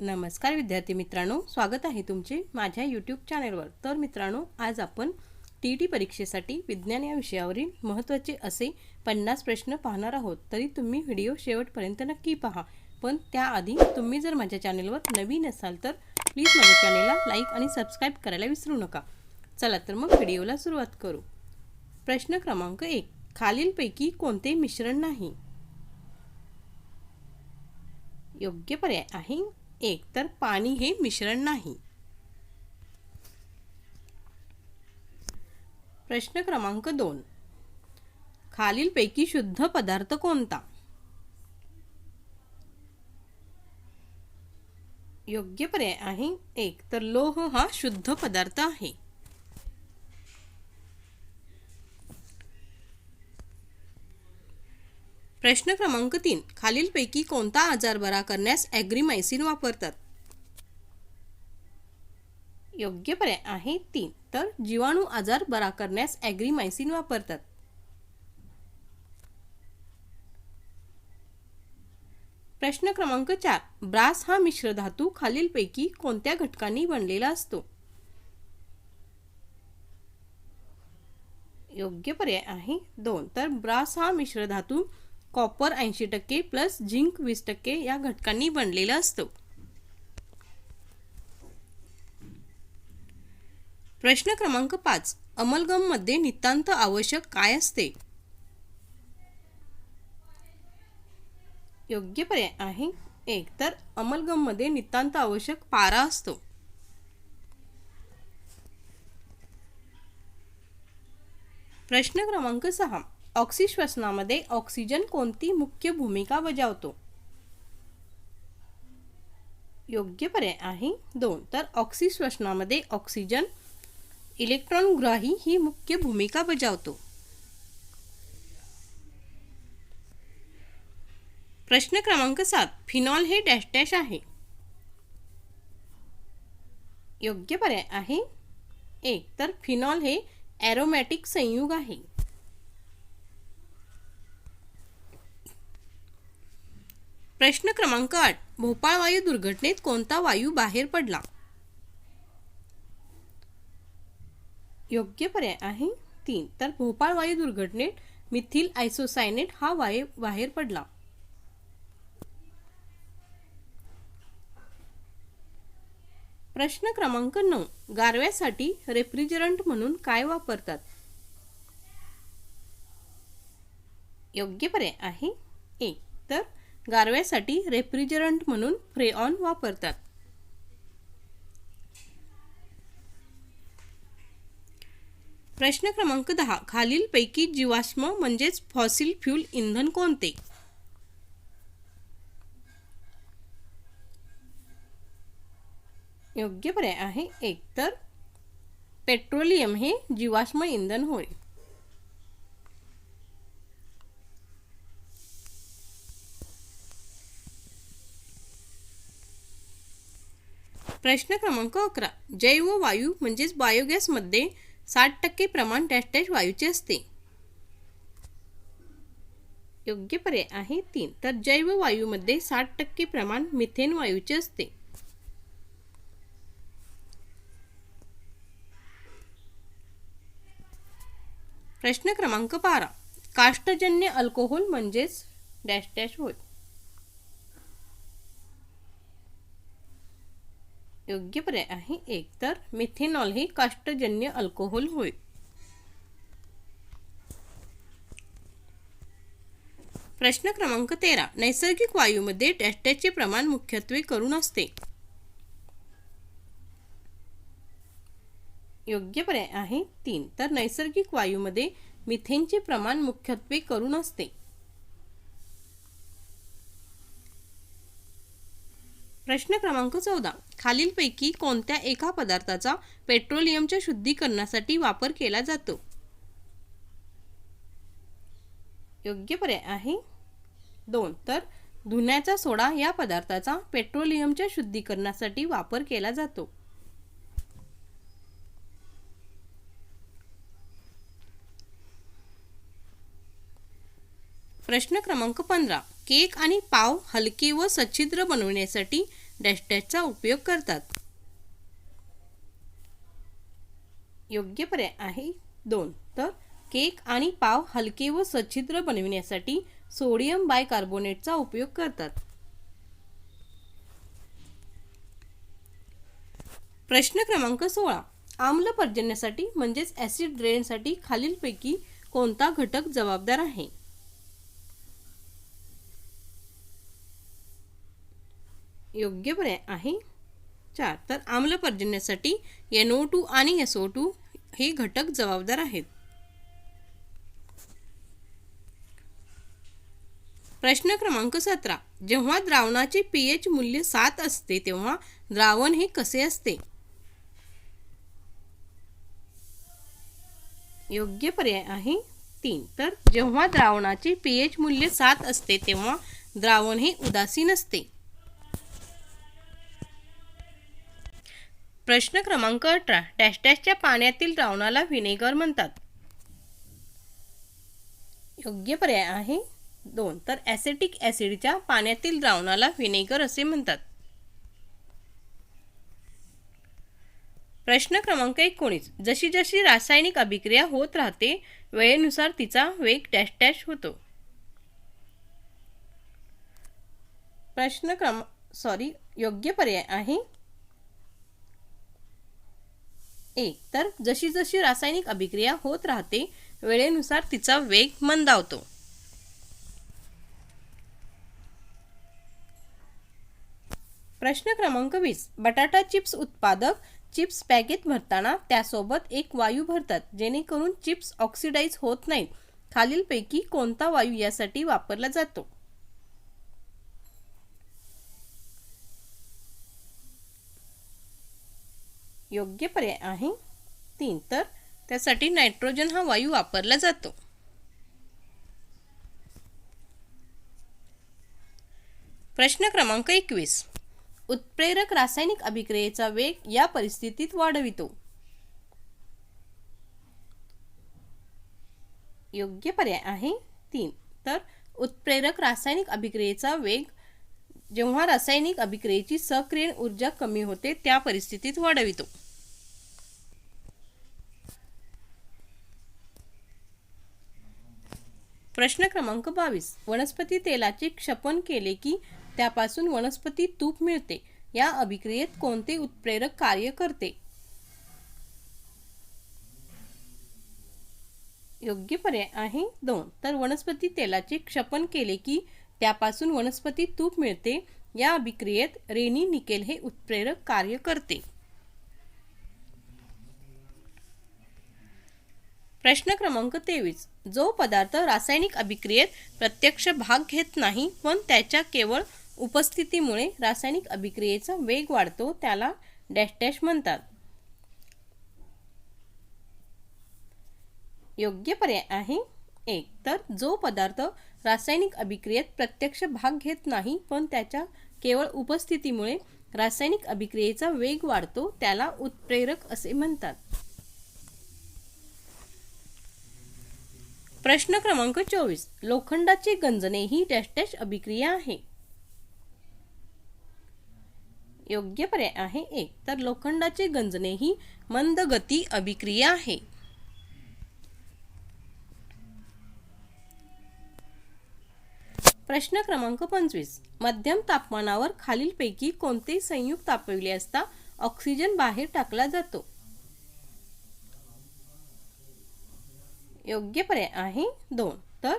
नमस्कार विद्यार्थी मित्रांनो स्वागत आहे तुमचे माझ्या यूट्यूब चॅनेलवर तर मित्रांनो आज आपण टी टी परीक्षेसाठी विज्ञान या विषयावरील महत्त्वाचे असे पन्नास प्रश्न पाहणार आहोत. तरी तुम्ही व्हिडिओ शेवटपर्यंत नक्की पहा. पण त्याआधी तुम्ही जर माझ्या चॅनेलवर नवीन असाल तर प्लीज माझ्या चॅनेलला लाईक आणि सबस्क्राईब करायला विसरू नका. चला तर मग व्हिडिओला सुरुवात करू. प्रश्न क्रमांक एक. खालीलपैकी कोणते मिश्रण नाही? योग्य पर्याय आहे. एक तर पाणी हे मिश्रण नाही. प्रश्न क्रमांक दोन. खालीलपैकी शुद्ध पदार्थ कोणता? योग्य पर्याय आहे. एक तर लोह हा शुद्ध पदार्थ आहे. प्रश्न क्रमांक तीन. खालीलपैकी कोणता आजार बरा करण्यास ॲग्रीमायसिन वापरतात? योग्य पर्याय आहे तीन. तर जीवाणू आजार बरा करण्यास ॲग्रीमायसिन वापरतात. प्रश्न क्रमांक चार. ब्रास हा मिश्र धातू खालीलपैकी कोणत्या घटकांनी बनलेला असतो? योग्य पर्याय आहे दोन. तर ब्रास हा मिश्र धातू कॉपर ऐंशी टक्के प्लस झिंक वीस टक्के या घटकांनी बनलेला असतो. प्रश्न क्रमांक पाच. अमलगममध्ये नितांत आवश्यक काय असते? योग्य पर्याय आहे. एक तर अमलगममध्ये नितांत आवश्यक पारा असतो. प्रश्न क्रमांक सहा. ऑक्सिश्वसनामध्ये ऑक्सिजन कोणती मुख्य भूमिका बजावतो? योग्य पर्याय आहे दोन. तर ऑक्सिजन इलेक्ट्रॉनग्राही ही मुख्य भूमिका बजावतो. प्रश्न क्रमांक सात. फिनॉल हे डॅश डॅश आहे. योग्य आहे एक. तर फिनॉल हे ॲरोमॅटिक संयुग आहे. प्रश्न क्रमांक आठ. भोपाळ वायू दुर्घटनेत कोणता वायू बाहेर पडला? योग्य पर्याय आहे तीन. तर भोपाळ वायू दुर्घटनेत मिथिल आयसोसायनेट हा वायू बाहेर पडला. प्रश्न क्रमांक नऊ. गारव्यासाठी रेफ्रिजरंट म्हणून काय वापरतात? योग्य पर्याय आहे एक तर गारव्यासाठी रेफ्रिजरंट म्हणून फ्रेऑन वापरतात. प्रश्न क्रमांक दहा. खालीलपैकी जीवाश्म म्हणजेच फॉसिल फ्यूल इंधन कोणते? योग्य पर्याय आहे एक तर पेट्रोलियम हे जीवाश्म इंधन होय. प्रश्न क्रमांक अकरा. जैव वायू म्हणजेच बायोगॅसमध्ये साठ टक्के प्रमाण डॅश डॅश वायूचे असते. योग्य पर्याय आहे तीन. तर जैव वायूमध्ये साठ टक्के प्रमाण मिथेन वायूचे असते. प्रश्न क्रमांक बारा. काष्टजन्य अल्कोहोल म्हणजेच डॅश डॅश होय. योग्य पर्याय आहे एक तर मिथेनॉल हे काष्टजन्य अल्कोहोल होय. प्रश्न क्रमांक तेरा. नैसर्गिक वायूमध्ये टॅस्टॅचे प्रमाण मुख्यत्वे करून असते. योग्य पर्याय आहे तीन. तर नैसर्गिक वायूमध्ये मिथेनचे प्रमाण मुख्यत्वे करून असते. प्रश्न क्रमांक चौदा. खालीलपैकी कोणत्या एका पदार्थाचा पेट्रोलियमच्या शुद्धीकरणासाठी वापर केला जातो? योग्य पर्याय आहे. दोन. तर धुण्याचा सोडा या पदार्थाचा पेट्रोलियमच्या शुद्धीकरणासाठी वापर केला जातो. प्रश्न क्रमांक पंधरा. केक आणि पाव हलके व सच्छिद्र बनवण्यासाठी डॅश डॅशचा उपयोग करतात. योग्य पर्याय आहे दोन. तर केक आणि पाव हलके व सच्छिद्र बनविण्यासाठी सोडियम बायकार्बोनेटचा उपयोग करतात. प्रश्न क्रमांक सोळा. आम्ल पर्जन्यासाठी म्हणजेच ॲसिड ड्रेनसाठी खालीलपैकी कोणता घटक जबाबदार आहे? योग्य पर्याय आहे. चार तर आम्ल पर्जन्यासाठी एन ओ टू आणि एस ओ टू हे घटक जबाबदार आहेत. प्रश्न क्रमांक सतरा जेव्हा द्रावणाचे पीएच मूल्य सात असते तेव्हा द्रावण हे कसे असते? योग्य पर्याय आहे तीन तर जेव्हा द्रावणाचे पीएच मूल्य सात असते तेव्हा द्रावण हे उदासीन असते. प्रश्न क्रमांक अठरा. डॅश डॅशच्या पाण्यातील द्रावणाला व्हिनेगर म्हणतात. योग्य पर्याय आहे. दोन. तर ॲसेटिक ॲसिडच्या पाण्यातील द्रावणाला व्हिनेगर असे म्हणतात. प्रश्न क्रमांक एकोणीस. जशी जशी रासायनिक अभिक्रिया होत राहते वेळेनुसार तिचा वेग डॅश डॅश होतो. प्रश्न क्रम सॉरी योग्य पर्याय आहे. एक. तर जशी जशी रासायनिक अभिक्रिया होत राहते वेळेनुसार तिचा वेग मंदावतो. प्रश्न क्रमांक वीस. बटाटा चिप्स उत्पादक चिप्स पॅकेट भरताना त्यासोबत एक वायू भरतात जेणेकरून चिप्स ऑक्सिडाइज होत नाहीत. खालीलपैकी कोणता वायू यासाठी वापरला जातो? योग्य पर्याय आहे. तीन तर त्यासाठी नायट्रोजन हा वायू वापरला जातो. प्रश्न क्रमांक एकवीस. उत्प्रेरक रासायनिक अभिक्रियेचा वेग या परिस्थितीत वाढवितो. योग्य पर्याय आहे. तीन तर उत्प्रेरक रासायनिक अभिक्रियेचा वेग जेव्हा रासायनिक अभिक्रियेची सक्रिय ऊर्जा कमी होते त्या परिस्थितीत वाढवितो. प्रश्न क्रमांक बावीस. वनस्पती तेलाचे क्षपन केले की त्यापासून वनस्पती तूप मिळते. या अभिक्रियेत कोणते उत्प्रेरक कार्य करते? योग्य पर्याय आहे दोन. तर वनस्पती तेलाचे क्षपन केले की त्यापासून वनस्पती तूप मिळते. या अभिक्रियेत रेनी निकेल हे उत्प्रेरक कार्य करते. प्रश्न क्रमांक तेवीस. जो पदार्थ रासायनिक अभिक्रियेत प्रत्यक्ष भाग घेत नाही पण त्याच्या केवळ उपस्थितीमुळे रासायनिक अभिक्रियेचा वेग वाढतो त्याला डॅश डॅश म्हणतात. योग्य पर्याय आहे एक. तर जो पदार्थ रासायनिक अभिक्रियेत प्रत्यक्ष भाग घेत नाही पण त्याच्या केवळ उपस्थितीमुळे रासायनिक अभिक्रियेचा वेग वाढतो त्याला उत्प्रेरक असे म्हणतात. प्रश्न क्रमांक चोवीस. लोखंडाची गंजणे ही डॅश डॅश अभिक्रिया आहे. योग्य पर्याय आहे एक तर लोखंडाचे गंजणे ही मंद गती अभिक्रिया आहे. प्रश्न क्रमांक पंचवीस. मध्यम तापमानावर खालीलपैकी कोणते संयुक्त तापविले असता ऑक्सिजन बाहेर टाकला जातो? योग्य पर्याय आहे. दोन तर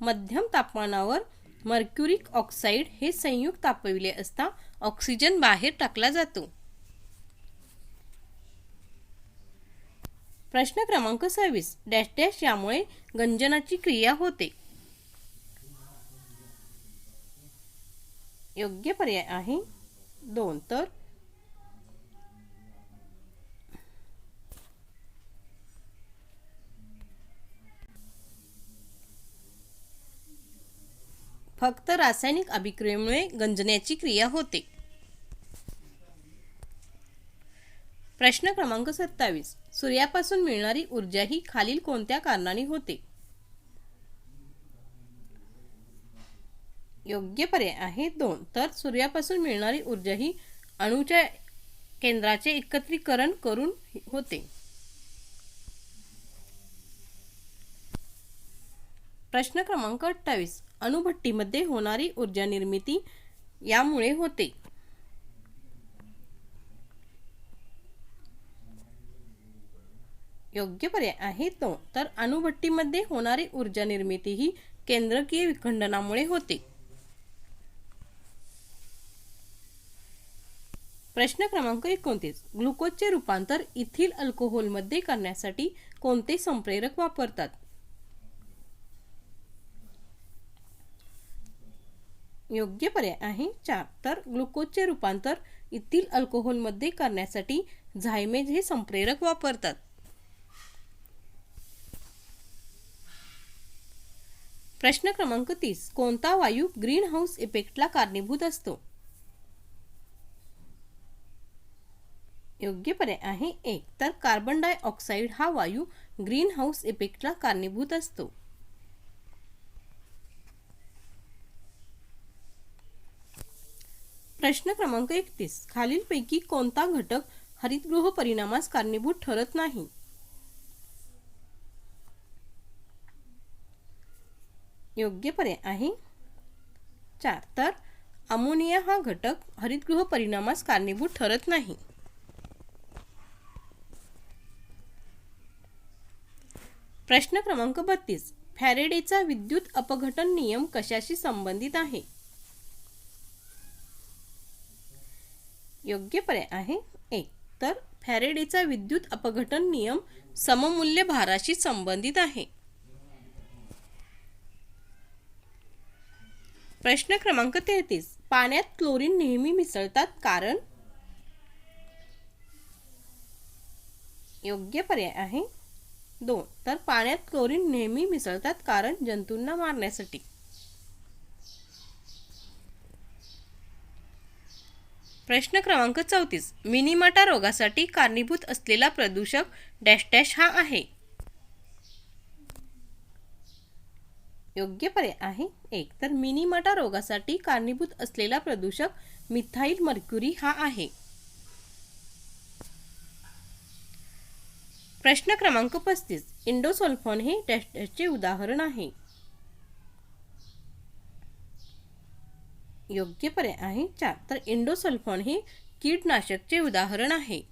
मध्यम तापमानावर मर्क्युरिक ऑक्साईड हे संयुक्त तापविले असता ऑक्सिजन बाहेर टाकला जातो. प्रश्न क्रमांक सव्वीस डॅश डॅश यामुळे गंजनाची क्रिया होते. योग्य पर्याय आहे. दोन तर फक्त रासायनिक अभिक्रियेमुळे गंजण्याची क्रिया होते. प्रश्न क्रमांक सत्तावीस. सूर्यापासून मिळणारी ऊर्जा ही खालील कोणत्या कारणाने होते? योग्य पर्याय आहे दोन. तर सूर्यापासून मिळणारी ऊर्जा ही अणूच्या केंद्राचे एकत्रीकरण करून होते. प्रश्न क्रमांक अठ्ठावीस. अणुभट्टीमध्ये होणारी ऊर्जा निर्मिती यामुळे होते. योग्य पर्याय आहे तो. तर अणुभट्टीमध्ये होणारी ऊर्जा निर्मिती ही केंद्रकीय विखंडनामुळे होते. प्रश्न क्रमांक एकोणतीस. ग्लुकोजचे रूपांतर इथिल अल्कोहोलमध्ये करण्यासाठी कोणते संप्रेरक वापरतात? योग्य पर्याय आहे. चार तर ग्लुकोजचे रूपांतर इथील अल्कोहोलमध्ये करण्यासाठी झायमेज हे संप्रेरक वापरतात. प्रश्न क्रमांक तीस कोणता वायू ग्रीन हाऊस इफेक्टला कारणीभूत असतो? योग्य पर्याय आहे एक तर कार्बन डायऑक्साईड हा वायू ग्रीन हाऊस इफेक्टला कारणीभूत असतो. प्रश्न क्रमांक एकतीस. खालीलपैकी कोणता घटक हरितगृह परिणामास कारणीभूत ठरत नाही? योग्य पर्याय आहे. चार. तर अमोनिया हा घटक हरितगृह परिणामास कारणीभूत ठरत नाही. प्रश्न क्रमांक बत्तीस. फॅरेडेचा विद्युत अपघटन नियम कशाशी संबंधित आहे? योग्य पर्याय आहे. एक. तर फॅरेडेचा विद्युत अपघटन नियम सममूल्य भाराशी संबंधित आहे. प्रश्न क्रमांक तेहतीस. पाण्यात क्लोरीन नेहमी मिसळतात कारण? योग्य पर्याय आहे. दोन. तर पाण्यात क्लोरीन नेहमी मिसळतात कारण जंतूंना मारण्यासाठी. प्रश्न क्रमांक चौतीस. मिनीमाटा रोगासाठी कारणीभूत असलेला प्रदूषक डॅश डॅश हा आहे. योग्य पर्याय आहे एक. तर मिनीमाटा रोगासाठी कारणीभूत असलेला प्रदूषक मिथाईल मर्क्युरी हा आहे. प्रश्न क्रमांक पस्तीस. इंडोसोल्फॉन हे डॅश डॅशचे उदाहरण आहे. योग्य पर्याय आहे चार. तर इंडोसल्फॉन हे कीटनाशकचे उदाहरण आहे.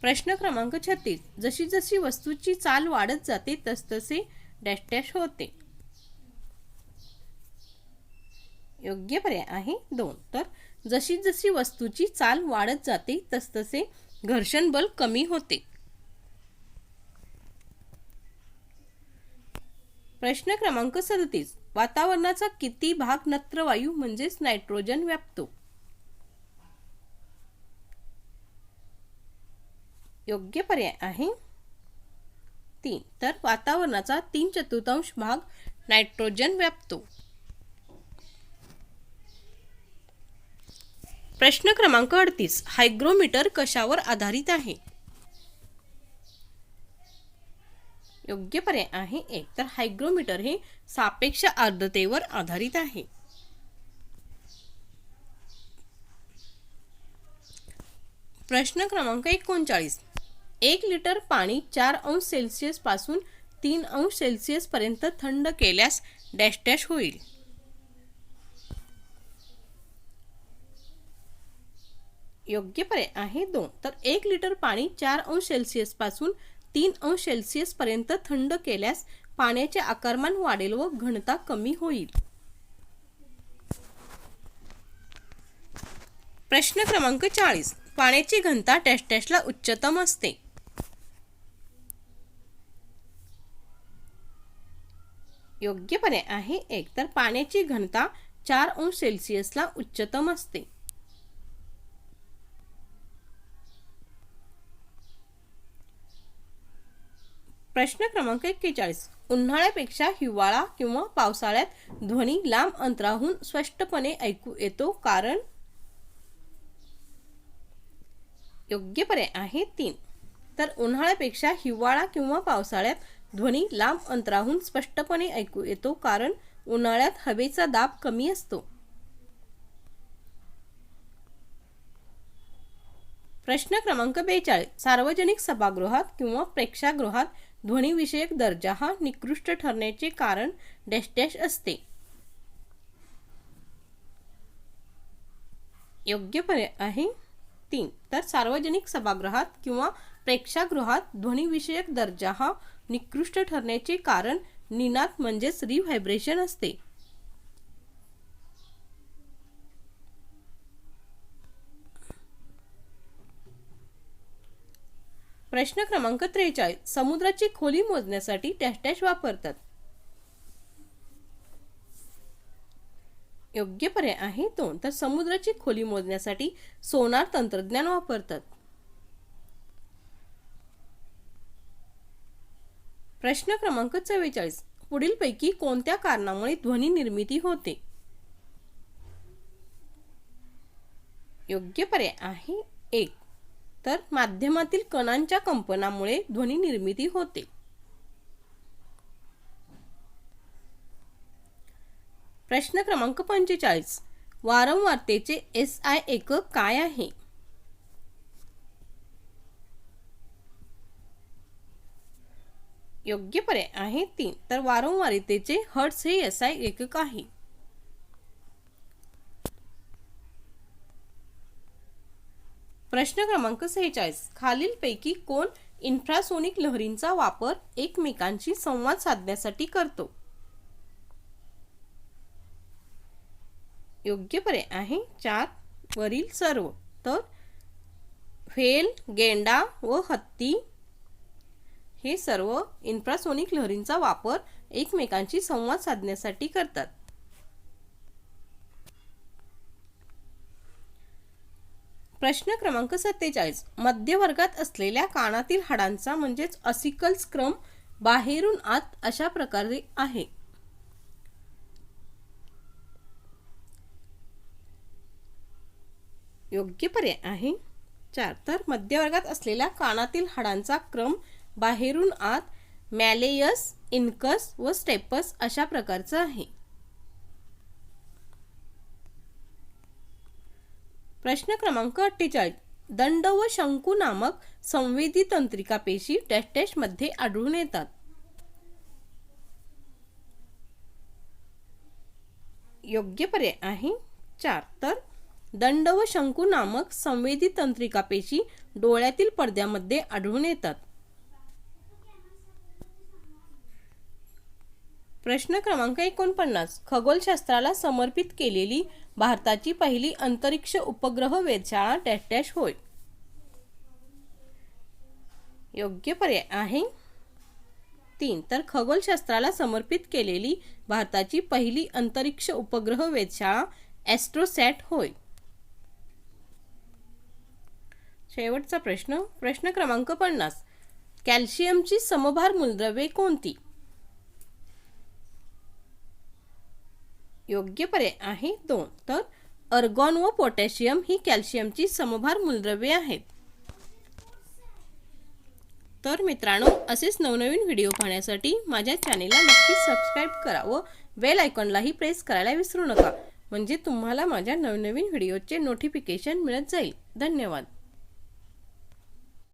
प्रश्न क्रमांक छत्तीस. जशी जशी वस्तूची चाल वाढत जाते तसतसे डॅश डॅश होते. योग्य पर्याय आहे दोन. तर जशी जशी वस्तूची चाल वाढत जाते तसतसे घर्षण बल कमी होते. प्रश्न क्रमांक सदतीस. वातावरणाचा किती भाग नत्र वायू म्हणजेच नायट्रोजन व्यापतो? योग्य पर्याय आहे. तीन. तर वातावरणाचा तीन चतुर्थांश भाग नायट्रोजन व्यापतो. प्रश्न क्रमांक अडतीस. हायग्रोमीटर कशावर आधारित आहे? योग्य पर्याय आहे एक. तर हायग्रोमीटर हे सापेक्ष आर्द्रतेवर आधारित आहे. प्रश्न क्रमांक एकोणचाळीस. एक लिटर पाणी चार अंश सेल्सिअसपासून तीन अंश सेल्सिअस पर्यंत थंड केल्यास डॅश डॅश होईल. योग्य पर्याय आहे दोन. तर एक लिटर पाणी चार अंश सेल्सिअसपासून तीन अंश सेल्सिअस पर्यंत थंड केल्यास पाण्याचे आकारमान वाढेल व घनता कमी होईल. प्रश्न क्रमांक चाळीस. पाण्याची घनता डॅश डॅशला उच्चतम असते. योग्य पर्याय आहे एक. तर पाण्याची घनता चार अंश सेल्सिअसला उच्चतम असते. प्रश्न क्रमांक एक्केचाळीस. उन्हाळ्यापेक्षा हिवाळा किंवा पावसाळ्यात ध्वनी लांब अंतराहून स्पष्टपणे ऐकू येतो कारण योग्य पर्याय आहे तीन. तर उन्हाळ्यापेक्षा हिवाळा किंवा पावसाळ्यात ध्वनी लांब अंतराहून स्पष्टपणे ऐकू येतो कारण उन्हाळ्यात हवेचा दाब कमी असतो. प्रश्न क्रमांक बेचाळीस. सार्वजनिक सभागृहात किंवा प्रेक्षागृहात ध्वनीविषयक दर्जा हा निकृष्ट ठरण्याचे कारण डॅश डॅश असते. योग्य पर्याय आहे तीन. तर सार्वजनिक सभागृहात किंवा प्रेक्षागृहात ध्वनीविषयक दर्जा हा निकृष्ट ठरण्याचे कारण निनाद म्हणजेच रिव्हायब्रेशन असते. प्रश्न क्रमांक त्रेचाळीस. समुद्राची खोली मोजण्यासाठी टॅश टॅश वापरतात. योग्य पर्याय आहे दोन तर समुद्राची खोली मोजण्यासाठी सोनार तंत्रज्ञान वापरतात. प्रश्न क्रमांक चव्वेचाळीस. पुढीलपैकी कोणत्या कारणामुळे ध्वनी निर्मिती होते? योग्य पर्याय आहे एक. तर माध्यमातील कणांच्या कंपनामुळे ध्वनी निर्मिती होते. प्रश्न क्रमांक पंचेचाळीस. वारंवारतेचे एस आय एकक काय आहे? योग्य पर्याय आहे तीन. तर वारंवारतेचे हर्ट्स हे एस आय एकक आहे. प्रश्न क्रमांक सेहेचाळीस. खालीलपैकी कोण इन्फ्रासोनिक लहरींचा वापर एकमेकांशी संवाद साधण्यासाठी करतो? योग्य पर्याय आहे चार. वरील सर्व. तर फेल गेंडा व हत्ती हे सर्व इन्फ्रासोनिक लहरींचा वापर एकमेकांशी संवाद साधण्यासाठी करतात. प्रश्न क्रमांक सत्तेचाळीस. मध्यवर्गात असलेल्या कानातील हाडांचा म्हणजेच असिकल स्क्रम बाहेरून आत अशा प्रकारे आहे. योग्य पर्याय आहे. चार. तर मध्यवर्गात असलेल्या कानातील हाडांचा क्रम बाहेरून आत मॅलेयस इन्कस व स्टेपस अशा प्रकारचा आहे. प्रश्न क्रमांक अठ्ठेचाळीस. दंड व शंकू नामक संवेदी तंत्रिका पेशी डॅशमध्ये आढळून येतात. योग्य पर्याय आहे चार. तर दंड व शंकू नामक संवेदी तंत्रिका पेशी डोळ्यातील पडद्यामध्ये आढळून येतात. प्रश्न क्रमांक एकोणपन्नास खगोलशास्त्राला समर्पित केलेली भारताची पहिली अंतरिक्ष उपग्रह वेधशाळा डॅश डॅश होय. योग्य पर्याय आहे. तीन तर खगोलशास्त्राला समर्पित केलेली भारताची पहिली अंतरिक्ष उपग्रह वेधशाळा ॲस्ट्रोसॅट होय. शेवटचा प्रश्न प्रश्न क्रमांक पन्नास कॅल्शियमची समभार मूलद्रव्ये कोणती? योग्य पर्याय आहे दोन. तर अर्गॉन व पोटॅशियम ही कॅल्शियमची समभार मूलद्रव्ये आहेत. तर मित्रांनो असेच नवनवीन व्हिडिओ पाहण्यासाठी माझ्या चॅनेलला नक्कीच सबस्क्राईब करा व बेल आयकॉनलाही प्रेस करायला विसरू नका. म्हणजे तुम्हाला माझ्या नवनवीन व्हिडिओचे नोटिफिकेशन मिळत जाईल. धन्यवाद.